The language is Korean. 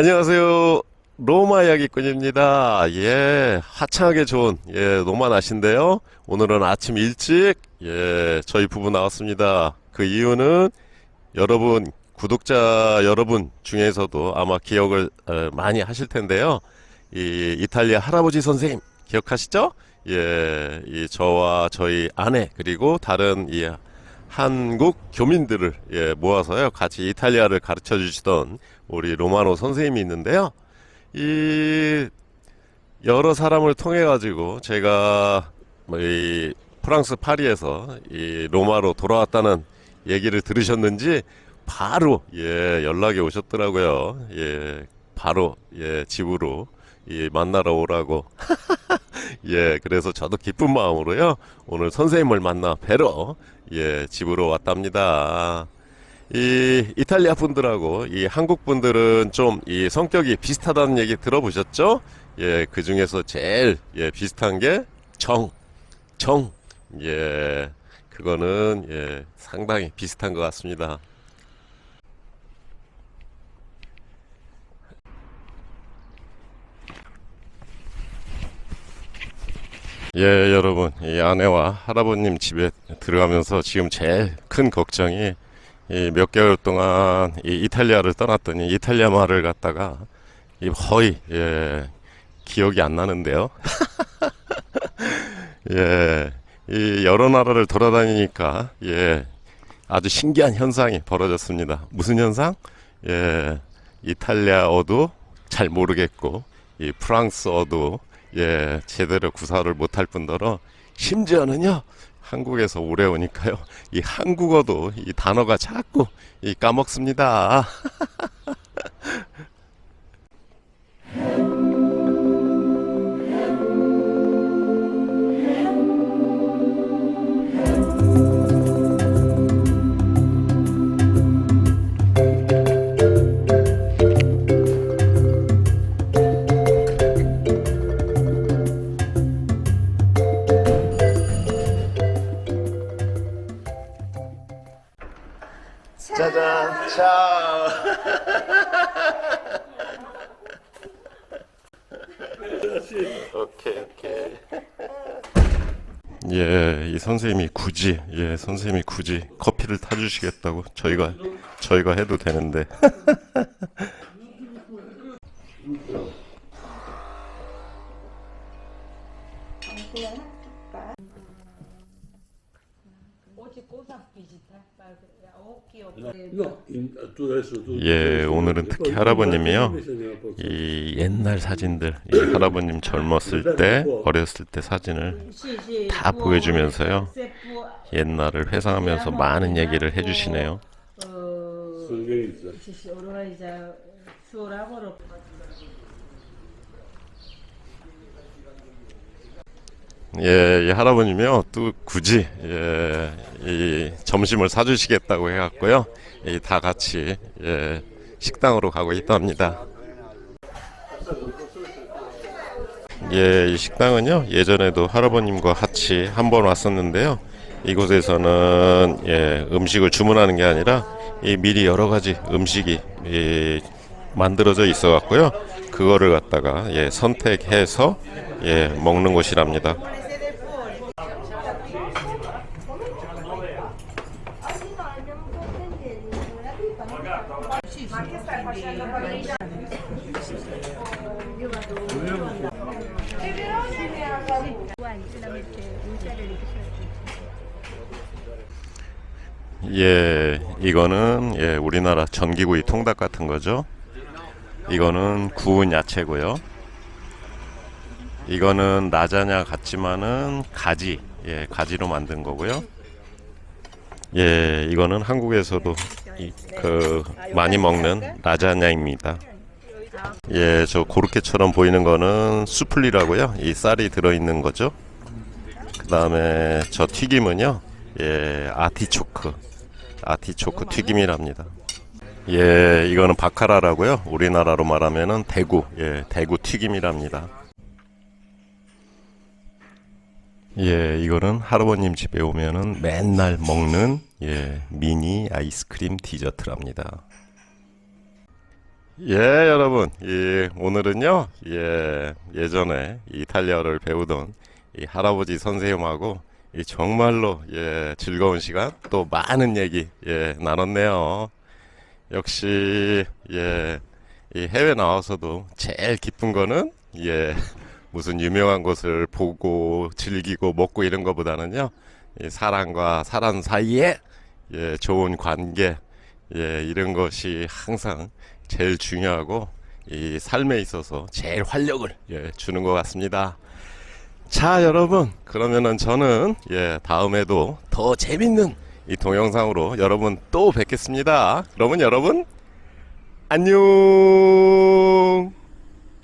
안녕하세요. 로마 이야기꾼입니다. 예, 화창하게 좋은, 예, 로마 날씨인데요. 오늘은 아침 일찍, 예, 저희 부부 나왔습니다. 그 이유는 여러분, 구독자 여러분 중에서도 아마 기억을 어, 많이 하실 텐데요. 이 이탈리아 할아버지 선생님, 기억하시죠? 예, 이 저와 저희 아내, 그리고 다른 이 한국 교민들을 예, 모아서요 같이 이탈리아를 가르쳐 주시던 우리 로마노 선생님이 있는데요. 이 여러 사람을 통해 가지고 제가 뭐이 프랑스 파리에서 이 로마로 돌아왔다는 얘기를 들으셨는지 바로 예 연락이 오셨더라고요. 예 바로 예 집으로 예 만나러 오라고 예, 그래서 저도 기쁜 마음으로요, 오늘 선생님을 만나 뵈러, 예, 집으로 왔답니다. 이, 이탈리아 분들하고 이 한국 분들은 좀 이 성격이 비슷하다는 얘기 들어보셨죠? 예, 그 중에서 제일, 예, 비슷한 게 정, 정, 예, 그거는, 예, 상당히 비슷한 것 같습니다. 예, 여러분, 이 아내와 할아버님 집에 들어가면서 지금 제일 큰 걱정이 이 몇 개월 동안 이 이탈리아를 떠났더니 이탈리아 말을 갖다가 이 거의 예, 기억이 안 나는데요. 예, 이 여러 나라를 돌아다니니까 예, 아주 신기한 현상이 벌어졌습니다. 무슨 현상? 예, 이탈리아어도 잘 모르겠고 이 프랑스어도 예, 제대로 구사를 못할 뿐더러 심지어는요. 한국에서 오래 오니까요. 이 한국어도 이 단어가 자꾸 이 까먹습니다. 짜잔, 자. 오케이, 오케이. 예, 이 선생님이 굳이, 예, 선생님이 굳이 커피를 타주시겠다고 저희가, 저희가 해도 되는데. 예, 오늘은 특히 할아버님이요. 이 옛날 사진들, 이 할아버님 젊었을 때, 어렸을 때 사진을 다 보여주면서요. 옛날을 회상하면서 많은 얘기를 해주시네요. 예, 이 할아버님이요, 또 굳이, 예, 이 점심을 사주시겠다고 해갖고요, 이 다 같이, 예, 식당으로 가고 있답니다. 예, 이 식당은요, 예전에도 할아버님과 같이 한 번 왔었는데요, 이곳에서는, 예, 음식을 주문하는 게 아니라, 이 미리 여러 가지 음식이, 이, 만들어져 있어 갖고요, 그거를 갖다가, 예, 선택해서, 예, 먹는 곳이랍니다. 예, 이거는 예, 우리나라 전기구이 통닭 같은 거죠. 이거는 구운 야채고요. 이거는 라자냐 같지만은 가지, 예, 가지로 만든 거고요. 예, 이거는 한국에서도 이, 그 많이 먹는 라자냐입니다. 예, 저 고르케처럼 보이는 거는 수플리라고요. 이 쌀이 들어 있는 거죠. 그 다음에 저 튀김은요. 예, 아티초크. 아티초크 튀김이랍니다. 예, 이거는 바카라라고요. 우리나라로 말하면은 대구. 예, 대구 튀김이랍니다. 예, 이거는 할아버님 집에 오면은 맨날 먹는 예, 미니 아이스크림 디저트랍니다. 예, 여러분. 이 오늘은요. 예, 예전에 이탈리아어를 배우던 이 할아버지 선생님하고 이 정말로 예, 즐거운 시간 또 많은 얘기 예, 나눴네요. 역시 예, 이 해외 나와서도 제일 기쁜 거는 예, 무슨 유명한 곳을 보고 즐기고 먹고 이런 거보다는요. 이 사람과 사람 사이에 예, 좋은 관계 예, 이런 것이 항상 제일 중요하고 이 삶에 있어서 제일 활력을 예, 주는 것 같습니다. 자, 여러분. 그러면은 저는 예, 다음에도 더 재밌는 이 동영상으로 여러분 또 뵙겠습니다. 그러면 여러분 안녕